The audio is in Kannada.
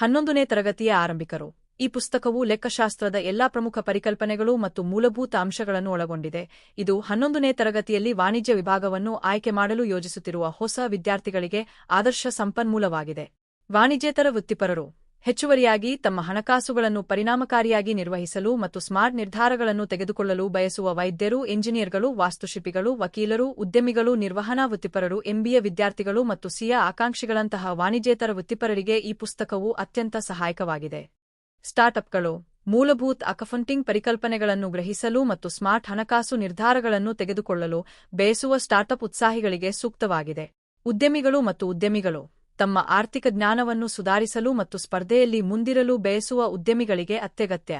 ಹನ್ನೊಂದನೇ ತರಗತಿಯ ಆರಂಭಿಕರು. ಈ ಪುಸ್ತಕವು ಲೆಕ್ಕಶಾಸ್ತ್ರದ ಎಲ್ಲಾ ಪ್ರಮುಖ ಪರಿಕಲ್ಪನೆಗಳು ಮತ್ತು ಮೂಲಭೂತ ಅಂಶಗಳನ್ನು ಒಳಗೊಂಡಿದೆ. ಇದು ಹನ್ನೊಂದನೇ ತರಗತಿಯಲ್ಲಿ ವಾಣಿಜ್ಯ ವಿಭಾಗವನ್ನು ಆಯ್ಕೆ ಮಾಡಲು ಯೋಜಿಸುತ್ತಿರುವ ಹೊಸ ವಿದ್ಯಾರ್ಥಿಗಳಿಗೆ ಆದರ್ಶ ಸಂಪನ್ಮೂಲವಾಗಿದೆ. ವಾಣಿಜ್ಯೇತರ ವೃತ್ತಿಪರರು. ಹೆಚ್ಚುವರಿಯಾಗಿ ತಮ್ಮ ಹಣಕಾಸುಗಳನ್ನು ಪರಿಣಾಮಕಾರಿಯಾಗಿ ನಿರ್ವಹಿಸಲು ಮತ್ತು ಸ್ಮಾರ್ಟ್ ನಿರ್ಧಾರಗಳನ್ನು ತೆಗೆದುಕೊಳ್ಳಲು ಬಯಸುವ ವೈದ್ಯರು, ಎಂಜಿನಿಯರ್ಗಳು, ವಾಸ್ತುಶಿಲ್ಪಿಗಳು, ವಕೀಲರು, ಉದ್ಯಮಿಗಳು, ನಿರ್ವಹಣಾ ವೃತ್ತಿಪರರು, ಎಂಬಿಎ ವಿದ್ಯಾರ್ಥಿಗಳು ಮತ್ತು ಸಿಯ ಆಕಾಂಕ್ಷಿಗಳಂತಹ ವಾಣಿಜ್ಯೇತರ ವೃತ್ತಿಪರರಿಗೆ ಈ ಪುಸ್ತಕವು ಅತ್ಯಂತ ಸಹಾಯಕವಾಗಿದೆ. ಸ್ಟಾರ್ಟ್ಅಪ್ಗಳು ಮೂಲಭೂತ ಅಕೌಂಟಿಂಗ್ ಪರಿಕಲ್ಪನೆಗಳನ್ನು ಗ್ರಹಿಸಲು ಮತ್ತು ಸ್ಮಾರ್ಟ್ ಹಣಕಾಸು ನಿರ್ಧಾರಗಳನ್ನು ತೆಗೆದುಕೊಳ್ಳಲು ಬಯಸುವ ಸ್ಟಾರ್ಟ್ಅಪ್ ಉತ್ಸಾಹಿಗಳಿಗೆ ಸೂಕ್ತವಾಗಿದೆ. ಉದ್ಯಮಿಗಳು ಮತ್ತು ಉದ್ಯಮಿಗಳು ತಮ್ಮ ಆರ್ಥಿಕ ಜ್ಞಾನವನ್ನು ಸುಧಾರಿಸಲು ಮತ್ತು ಸ್ಪರ್ಧೆಯಲ್ಲಿ ಮುಂದಿರಲು ಬಯಸುವ ಉದ್ಯಮಿಗಳಿಗೆ ಅತ್ಯಗತ್ಯ.